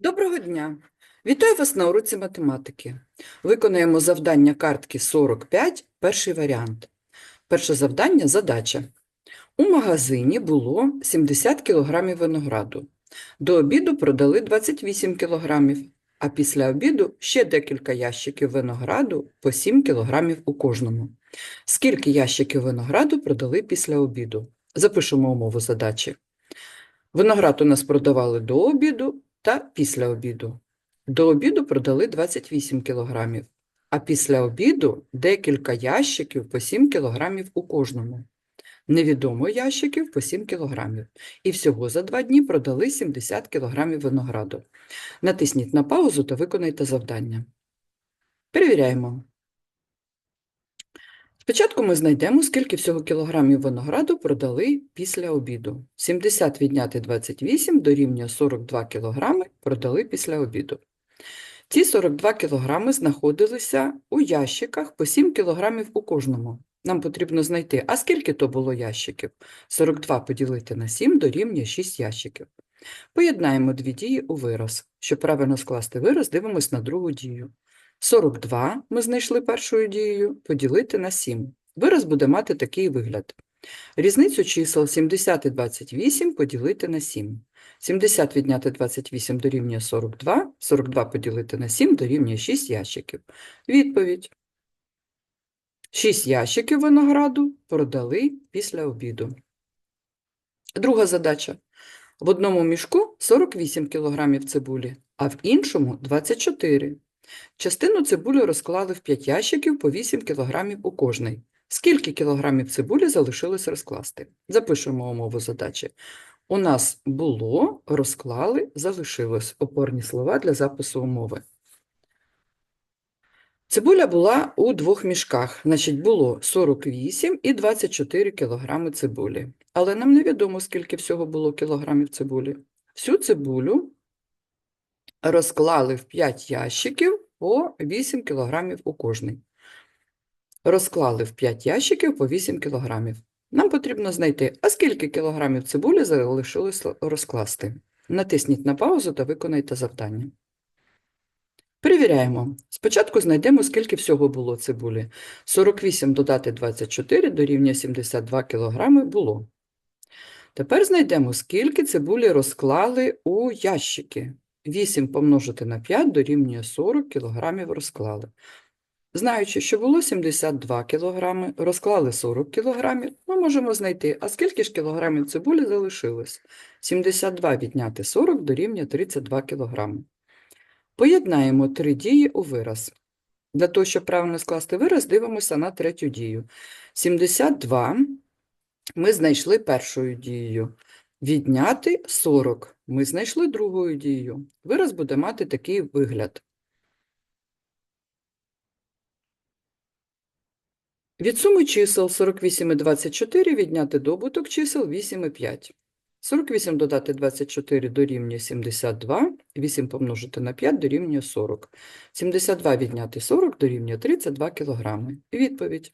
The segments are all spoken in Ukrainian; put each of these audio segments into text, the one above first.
Доброго дня! Вітаю вас на уроці математики. Виконаємо завдання картки 45, перший варіант. Перше завдання – задача. У магазині було 70 кг винограду. До обіду продали 28 кг, а після обіду ще декілька ящиків винограду по 7 кг у кожному. Скільки ящиків винограду продали після обіду? Запишемо умову задачі. Виноград у нас продавали до обіду та після обіду. До обіду продали 28 кг, а після обіду декілька ящиків по 7 кг у кожному. Невідомо ящиків по 7 кг. І всього за два дні продали 70 кг винограду. Натисніть на паузу та виконайте завдання. Перевіряємо. Спочатку ми знайдемо, скільки всього кілограмів винограду продали після обіду. 70 відняти 28 дорівнює 42 кілограми продали після обіду. Ці 42 кілограми знаходилися у ящиках по 7 кілограмів у кожному. Нам потрібно знайти, а скільки то було ящиків? 42 поділити на 7 дорівнює 6 ящиків. Поєднаємо дві дії у вираз. Щоб правильно скласти вираз, дивимось на другу дію. 42 ми знайшли першою дією, поділити на 7. Вираз буде мати такий вигляд. Різницю чисел 70 і 28 поділити на 7. 70 відняти 28 дорівнює 42, 42 поділити на 7 дорівнює 6 ящиків. Відповідь. 6 ящиків винограду продали після обіду. Друга задача. В одному мішку 48 кг цибулі, а в іншому 24 Частину цибулі розклали в 5 ящиків по 8 кг у кожний. Скільки кілограмів цибулі залишилось розкласти? Запишемо умову задачі. У нас було, розклали, залишилось опорні слова для запису умови. Цибуля була у двох мішках, значить було 48 і 24 кілограми цибулі. Але нам невідомо, скільки всього було кілограмів цибулі. Всю цибулю розклали в 5 ящиків по 8 кілограмів у кожний. Розклали в 5 ящиків по 8 кілограмів. Нам потрібно знайти, а скільки кілограмів цибулі залишилось розкласти. Натисніть на паузу та виконайте завдання. Перевіряємо. Спочатку знайдемо, скільки всього було цибулі. 48 додати 24 дорівнює 72 кілограми було. Тепер знайдемо, скільки цибулі розклали у ящики. 8 помножити на 5 дорівнює 40 кілограмів розклали. Знаючи, що було 72 кілограми, розклали 40 кілограмів, ми можемо знайти, а скільки ж кілограмів цибулі залишилось? 72 відняти 40 дорівнює 32 кілограми. Поєднаємо три дії у вираз. Для того, щоб правильно скласти вираз, дивимося на третю дію. 72 ми знайшли першою дією. Відняти 40 ми знайшли другою дією. Вираз буде мати такий вигляд. Від суми чисел 48 і 24 відняти добуток чисел 8 і 5. 48 додати 24 дорівнює 72, 8 помножити на 5 дорівнює 40. 72 відняти 40 дорівнює 32 кілограми. Відповідь.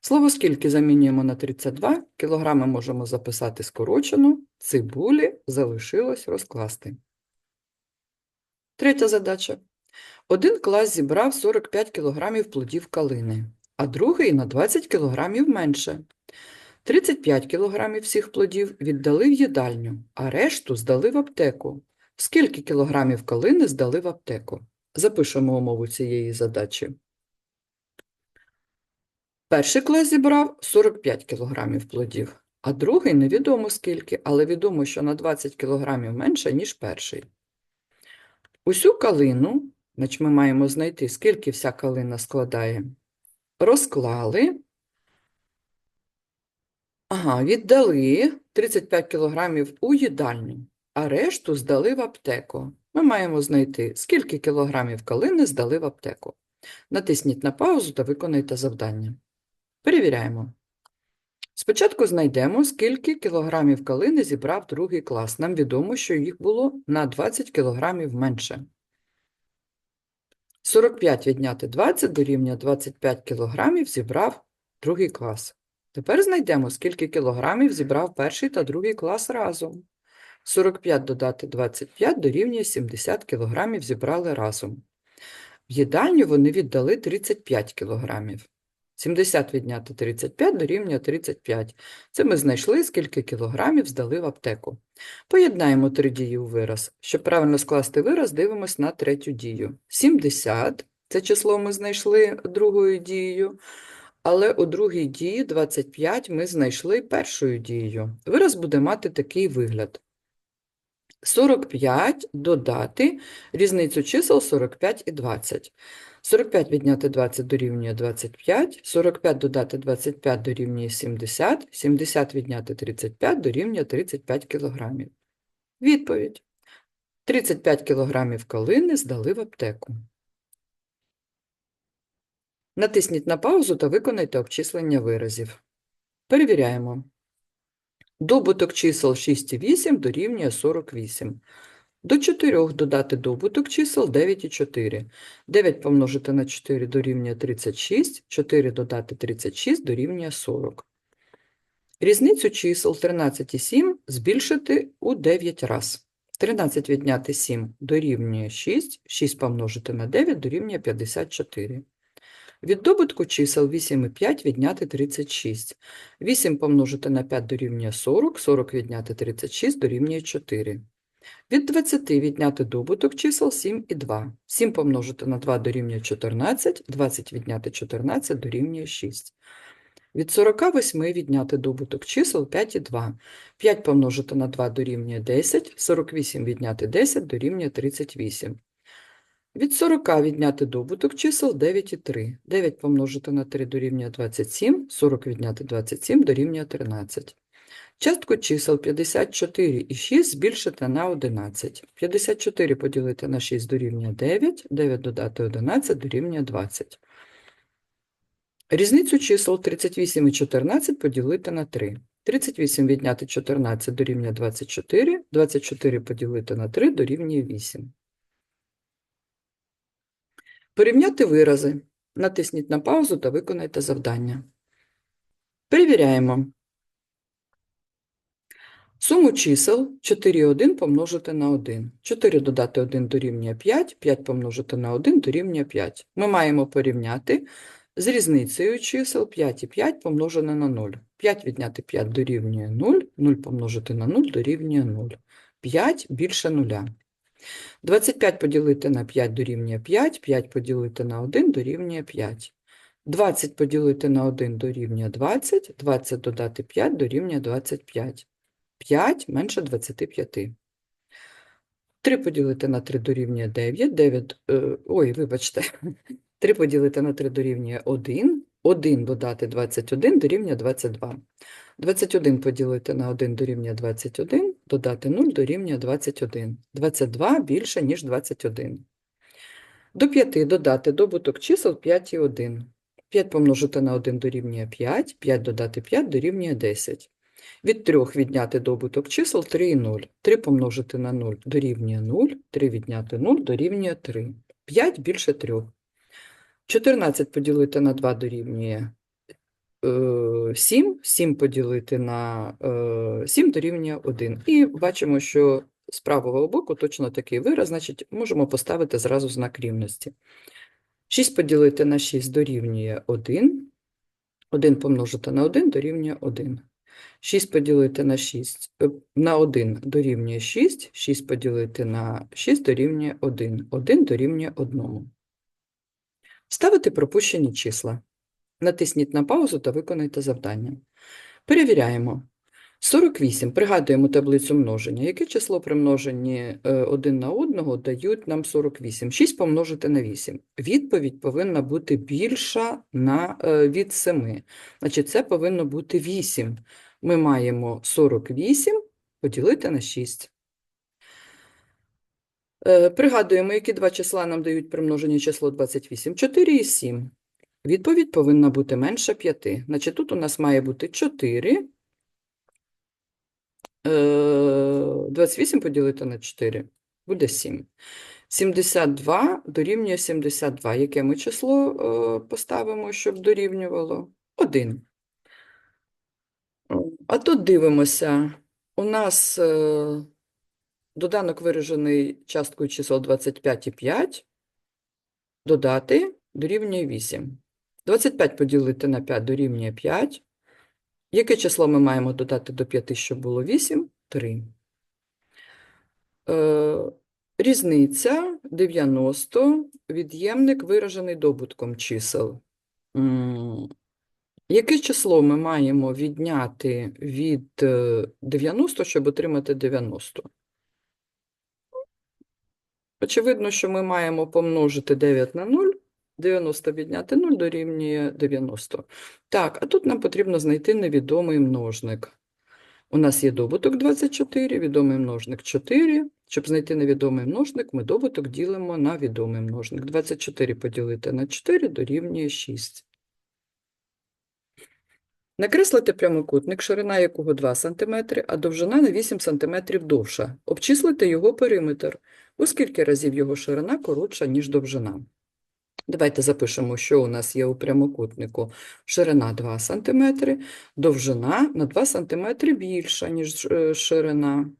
Слово скільки замінюємо на 32, кілограми можемо записати скорочено, цибулі залишилось розкласти. Третя задача. Один клас зібрав 45 кілограмів плодів калини, а другий на 20 кілограмів менше. 35 кілограмів всіх плодів віддали в їдальню, а решту здали в аптеку. Скільки кілограмів калини здали в аптеку? Запишемо умову цієї задачі. Перший клас зібрав 45 кілограмів плодів, а другий невідомо скільки, але відомо, що на 20 кілограмів менше, ніж перший. Усю калину, значить ми маємо знайти, скільки вся калина складає, розклали, ага, віддали 35 кілограмів у їдальню, а решту здали в аптеку. Ми маємо знайти, скільки кілограмів калини здали в аптеку. Натисніть на паузу та виконайте завдання. Перевіряємо. Спочатку знайдемо, скільки кілограмів калини зібрав другий клас. Нам відомо, що їх було на 20 кілограмів менше. 45 відняти 20 дорівнює 25 кілограмів зібрав другий клас. Тепер знайдемо, скільки кілограмів зібрав перший та другий клас разом. 45 додати 25 дорівнює 70 кг зібрали разом. В їдальню вони віддали 35 кг. 70 відняти 35 дорівнює 35. Це ми знайшли, скільки кілограмів здали в аптеку. Поєднаємо три дії у вираз. Щоб правильно скласти вираз, дивимось на третю дію. 70 – це число ми знайшли другою дією, але у другій дії 25 ми знайшли першою дією. Вираз буде мати такий вигляд. 45 додати різницю чисел 45 і 20. 45 відняти 20 дорівнює 25, 45 додати 25 дорівнює 70, 70 відняти 35 дорівнює 35 кілограмів. Відповідь. 35 кілограмів калини здали в аптеку. Натисніть на паузу та виконайте обчислення виразів. Перевіряємо. Добуток чисел 6 і 8 дорівнює 48. До 4 додати добуток чисел 9 і 4. 9 помножити на 4 дорівнює 36, 4 додати 36 дорівнює 40. Різницю чисел 13 і 7 збільшити у 9 раз. 13 відняти 7 дорівнює 6, 6 помножити на 9 дорівнює 54. Від добутку чисел 8 і 5 відняти 36. 8 помножити на 5 дорівнює 40, 40 відняти 36 дорівнює 4. Від 20 відняти добуток чисел 7 і 2. 7 помножити на 2 дорівнює 14, 20 відняти 14 дорівнює 6. Від 48 відняти добуток чисел 5 і 2. 5 помножити на 2 дорівнює 10, 48 відняти 10 дорівнює 38. Від 40 відняти добуток чисел 9 і 3. 9 помножити на 3 дорівнює 27, 40 відняти 27 дорівнює 13. Частку чисел 54 і 6 збільшити на 11. 54 поділити на 6 дорівнює 9, 9 додати 11 дорівнює 20. Різницю чисел 38 і 14 поділити на 3. 38 відняти 14 дорівнює 24, 24 поділити на 3 дорівнює 8. Порівняти вирази. Натисніть на паузу та виконайте завдання. Перевіряємо. Суму чисел 4 і 1 помножити на 1. 4 додати 1 дорівнює 5, 5 помножити на 1 дорівнює 5. Ми маємо порівняти з різницею чисел 5 і 5 помножене на 0. 5 відняти 5 дорівнює 0, 0 помножити на 0 дорівнює 0. 5 більше 0. 25 поділити на 5 дорівнює 5, 5 поділити на 1 дорівнює 5. 20 поділити на 1 дорівнює 20, 20 додати 5 дорівнює 25. 5 менше 25. 3 поділити на 3 дорівнює 9, 9, е, ой, вибачте, 3 поділити на 3 дорівнює 1, 1 додати 21 дорівнює 22. 21 поділити на 1 дорівнює 21, додати 0 дорівнює 21. 22 більше, ніж 21. До 5 додати добуток чисел 5 і 1. 5 помножити на 1 дорівнює 5, 5 додати 5 дорівнює 10. Від 3 відняти добуток чисел 3 і 0. 3 помножити на 0 дорівнює 0, 3 відняти 0 дорівнює 3. 5 більше 3. 14 поділити на 2 дорівнює 7, 7 поділити на е, 7 дорівнює 1. І бачимо, що з правого боку точно такий вираз, значить, можемо поставити зразу знак рівності. 6 поділити на 6 дорівнює 1, 1 помножити на 1 дорівнює 1. 6 поділити на 6 е, на 1 дорівнює 6, 6 поділити на 6 дорівнює 1, 1 дорівнює 1. Ставити пропущені числа. Натисніть на паузу та виконайте завдання. Перевіряємо. 48. Пригадуємо таблицю множення. Яке число при множенні е, один на одного дають нам 48? 6 помножити на 8. Відповідь повинна бути більша на, е, від 7. Значить, це повинно бути 8. Ми маємо 48 поділити на 6. Е, Пригадуємо, які два числа нам дають при множенні число 28. 4 і 7. Відповідь повинна бути менша 5. Значить, тут у нас має бути 4. Е, 28 поділити на 4 буде 7. 72 дорівнює 72. Яке ми число е, поставимо, щоб дорівнювало? 1. А тут дивимося. У нас е, доданок виражений часткою чисел 25 і 5, додати дорівнює 8. 25 поділити на 5 дорівнює 5. Яке число ми маємо додати до 5, щоб було 8? 3. Е, різниця 90, від'ємник виражений добутком чисел. Яке число ми маємо відняти від е, 90, щоб отримати 90? Очевидно, що ми маємо помножити 9 на 0, 90 відняти 0 дорівнює 90. Так, а тут нам потрібно знайти невідомий множник. У нас є добуток 24, відомий множник 4. Щоб знайти невідомий множник, ми добуток ділимо на відомий множник. 24 поділити на 4 дорівнює 6. Накреслити прямокутник, ширина якого 2 см, а довжина на 8 см довша. Обчислити його периметр. У скільки разів його ширина коротша, ніж довжина? Давайте запишемо, що у нас є у прямокутнику. Ширина 2 см, довжина на 2 см більша, ніж е, ширина.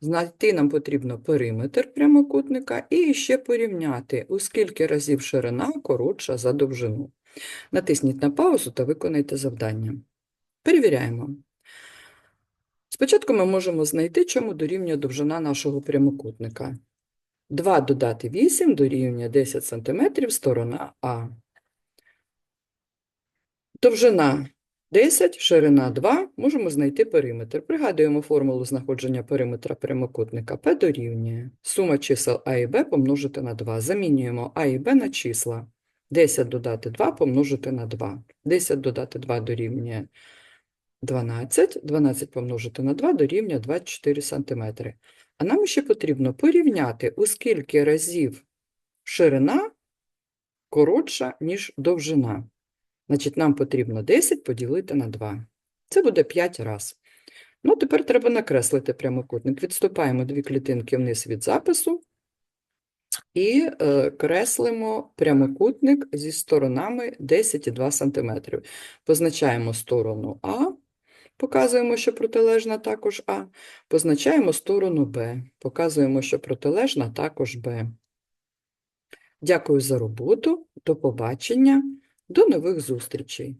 Знайти нам потрібно периметр прямокутника і ще порівняти, у скільки разів ширина коротша за довжину. Натисніть на паузу та виконайте завдання. Перевіряємо. Спочатку ми можемо знайти, чому дорівнює довжина нашого прямокутника. 2 додати 8 дорівнює 10 см, сторона А. Довжина 10, ширина 2, можемо знайти периметр. Пригадуємо формулу знаходження периметра прямокутника. P дорівнює сума чисел А і Б помножити на 2. Замінюємо А і Б на числа. 10 додати 2 помножити на 2. 10 додати 2 дорівнює 12, 12 помножити на 2 дорівнює 24 см. А нам ще потрібно порівняти, у скільки разів ширина коротша, ніж довжина. Значить, нам потрібно 10 поділити на 2. Це буде 5 раз. Ну, тепер треба накреслити прямокутник. Відступаємо дві клітинки вниз від запису і е, креслимо прямокутник зі сторонами 10,2 см. Позначаємо сторону А, показуємо, що протилежна також А. Позначаємо сторону Б, показуємо, що протилежна також Б. Дякую за роботу, до побачення, до нових зустрічей.